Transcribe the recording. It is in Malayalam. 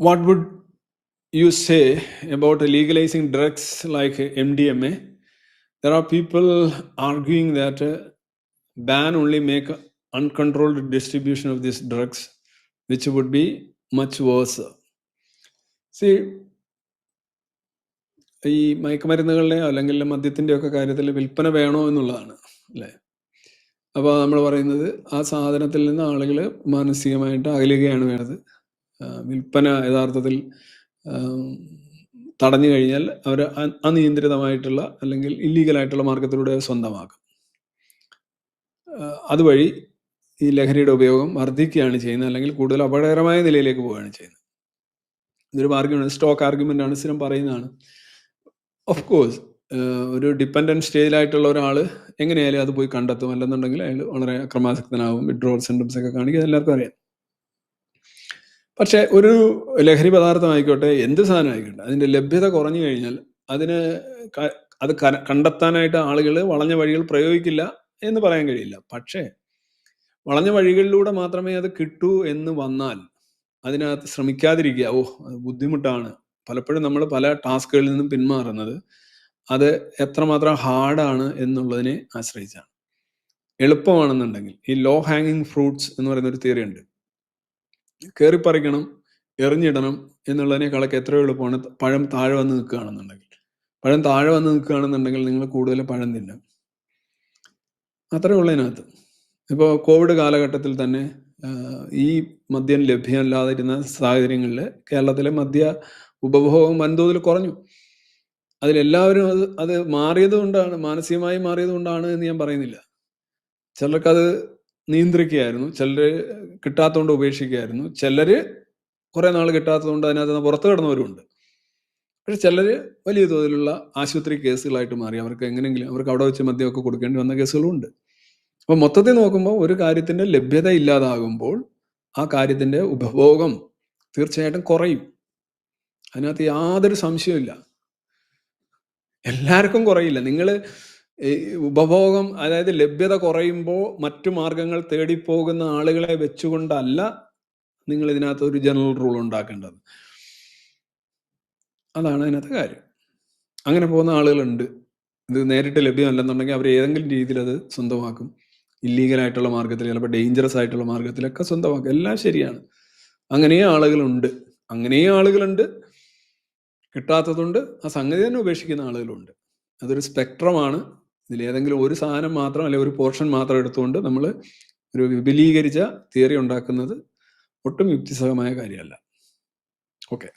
what would you say about legalizing drugs like MDMA? There are people arguing that uh, ban only make uncontrolled distribution of these drugs, which would be much worse. See, ഈ മയക്കുമരുന്നുകളുടെ അല്ലെങ്കിൽ മദ്യത്തിന്റെ ഒക്കെ കാര്യത്തിൽ വിൽപ്പന വേണോ എന്നുള്ളതാണ് അല്ലേ അപ്പോൾ നമ്മൾ പറയുന്നത് ആ സാധനത്തിൽ നിന്ന് ആളുകൾ മാനസികമായിട്ട് അകലുകയാണ് വേണ്ടത് വിൽപ്പന യഥാർത്ഥത്തിൽ തടഞ്ഞു കഴിഞ്ഞാൽ അവർ അനിയന്ത്രിതമായിട്ടുള്ള അല്ലെങ്കിൽ ഇല്ലീഗലായിട്ടുള്ള മാർഗത്തിലൂടെ സ്വന്തമാക്കും. അതുവഴി ഈ ലഹരിയുടെ ഉപയോഗം വർദ്ധിക്കുകയാണ് ചെയ്യുന്നത് അല്ലെങ്കിൽ കൂടുതൽ അപകടകരമായ നിലയിലേക്ക് പോവുകയാണ് ചെയ്യുന്നത്. ഇതൊരു ആർഗ്യുമെന്റ് സ്റ്റോക്ക് ആർഗ്യുമെന്റ് ആണ് സ്ഥിരം പറയുന്നതാണ്. ഓഫ് കോഴ്സ് ഒരു ഡിപ്പെൻഡന്റ് സ്റ്റേജിലായിട്ടുള്ള ഒരാൾ എങ്ങനെയായാലും അത് പോയി കണ്ടെത്തും. അല്ലെന്നുണ്ടെങ്കിൽ അയാൾ വളരെ അക്രമാസക്തനാവും വിഡ്രോൾ സിംറ്റംസ് ഒക്കെ കാണിക്കുക എല്ലാവർക്കും അറിയാം. പക്ഷേ ഒരു ലഹരി പദാർത്ഥമായിക്കോട്ടെ എന്ത് സാധനമായിക്കോട്ടെ അതിന്റെ ലഭ്യത കുറഞ്ഞു കഴിഞ്ഞാൽ അതിന് അത് കണ്ടെത്താനായിട്ട് ആളുകൾ വളഞ്ഞ വഴികൾ പ്രയോഗിക്കില്ല എന്ന് പറയാൻ കഴിയില്ല. പക്ഷേ വളഞ്ഞ വഴികളിലൂടെ മാത്രമേ അത് കിട്ടൂ എന്ന് വന്നാൽ അതിനകത്ത് ശ്രമിക്കാതിരിക്കുക ഓ അത് ബുദ്ധിമുട്ടാണ്. പലപ്പോഴും നമ്മൾ പല ടാസ്കുകളിൽ നിന്നും പിന്മാറുന്നത് അത് എത്രമാത്രം ഹാർഡാണ് എന്നുള്ളതിനെ ആശ്രയിച്ചാണ്. എളുപ്പമാണെന്നുണ്ടെങ്കിൽ ഈ ലോ ഹാങ്ങിങ് ഫ്രൂട്ട്സ് എന്ന് പറയുന്ന ഒരു തിയറി ഉണ്ട്. കയറിപ്പറിക്കണം എറിഞ്ഞിടണം എന്നുള്ളതിനേക്കാളൊക്കെ എത്രയോ എളുപ്പമാണ്. പഴം താഴെ വന്ന് നിൽക്കുകയാണെന്നുണ്ടെങ്കിൽ. പഴം താഴെ വന്ന് നിൽക്കുകയാണെന്നുണ്ടെങ്കിൽ നിങ്ങൾ കൂടുതൽ പഴം തിന്നും. അത്രേ ഉള്ളതിനകത്ത് ഇപ്പോൾ കോവിഡ് കാലഘട്ടത്തിൽ തന്നെ ഈ മദ്യം ലഭ്യമല്ലാതിരുന്ന സാഹചര്യങ്ങളിൽ കേരളത്തിലെ മദ്യ ഉപഭോഗം വൻതോതിൽ കുറഞ്ഞു. അതിലെല്ലാവരും അത് അത് മാറിയത് കൊണ്ടാണ് മാനസികമായി മാറിയത് കൊണ്ടാണ് എന്ന് ഞാൻ പറയുന്നില്ല. ചിലർക്കത് നിയന്ത്രിക്കുകയായിരുന്നു. ചിലർ കിട്ടാത്തതുകൊണ്ട് ഉപേക്ഷിക്കുകയായിരുന്നു. ചിലർ കുറേ നാൾ കിട്ടാത്തതുകൊണ്ട് അതിനകത്ത് നിന്ന് പുറത്തു കിടന്നവരുണ്ട് പക്ഷെ ചിലർ വലിയ തോതിലുള്ള ആശുപത്രി കേസുകളായിട്ട് മാറി. അവർക്ക് എങ്ങനെയെങ്കിലും അവർക്ക് അവിടെ വെച്ച് മദ്യമൊക്കെ കൊടുക്കേണ്ടി വന്ന കേസുകളും ഉണ്ട് അപ്പോൾ മൊത്തത്തിൽ നോക്കുമ്പോൾ ഒരു കാര്യത്തിന്റെ ലഭ്യത ഇല്ലാതാകുമ്പോൾ ആ കാര്യത്തിന്റെ ഉപഭോഗം തീർച്ചയായിട്ടും കുറയും. അതിനകത്ത് യാതൊരു സംശയമില്ല എല്ലാവർക്കും കുറയില്ല. നിങ്ങൾ ഉപഭോഗം അതായത് ലഭ്യത കുറയുമ്പോൾ മറ്റു മാർഗങ്ങൾ തേടിപ്പോകുന്ന ആളുകളെ വെച്ചുകൊണ്ടല്ല നിങ്ങൾ ഇതിനകത്ത് ഒരു ജനറൽ റൂൾ ഉണ്ടാക്കേണ്ടത്. അതാണ് അതിനകത്ത് കാര്യം. അങ്ങനെ പോകുന്ന ആളുകളുണ്ട്. ഇത് നേരിട്ട് ലഭ്യമല്ലെന്നുണ്ടെങ്കിൽ അവർ ഏതെങ്കിലും രീതിയിൽ അത് സ്വന്തമാക്കും. ഇല്ലീഗലായിട്ടുള്ള മാർഗത്തിൽ ചിലപ്പോൾ ഡേഞ്ചറസ് ആയിട്ടുള്ള മാർഗത്തിലൊക്കെ സ്വന്തമാക്കും. എല്ലാം ശരിയാണ്. അങ്ങനെയും ആളുകളുണ്ട്. അങ്ങനെയും ആളുകളുണ്ട്. കിട്ടാത്തതുകൊണ്ട് ആ സംഗതി തന്നെ ഉപേക്ഷിക്കുന്ന ആളുകളുണ്ട്. അതൊരു സ്പെക്ട്രമാണ് ഇതിൽ ഏതെങ്കിലും ഒരു സാധനം മാത്രം അല്ലെങ്കിൽ ഒരു പോർഷൻ മാത്രം എടുത്തുകൊണ്ട് നമ്മൾ ഒരു വിപുലീകരിച്ച തിയറി ഉണ്ടാക്കുന്നത് ഒട്ടും യുക്തിസഹമായ കാര്യമല്ല. ഓക്കെ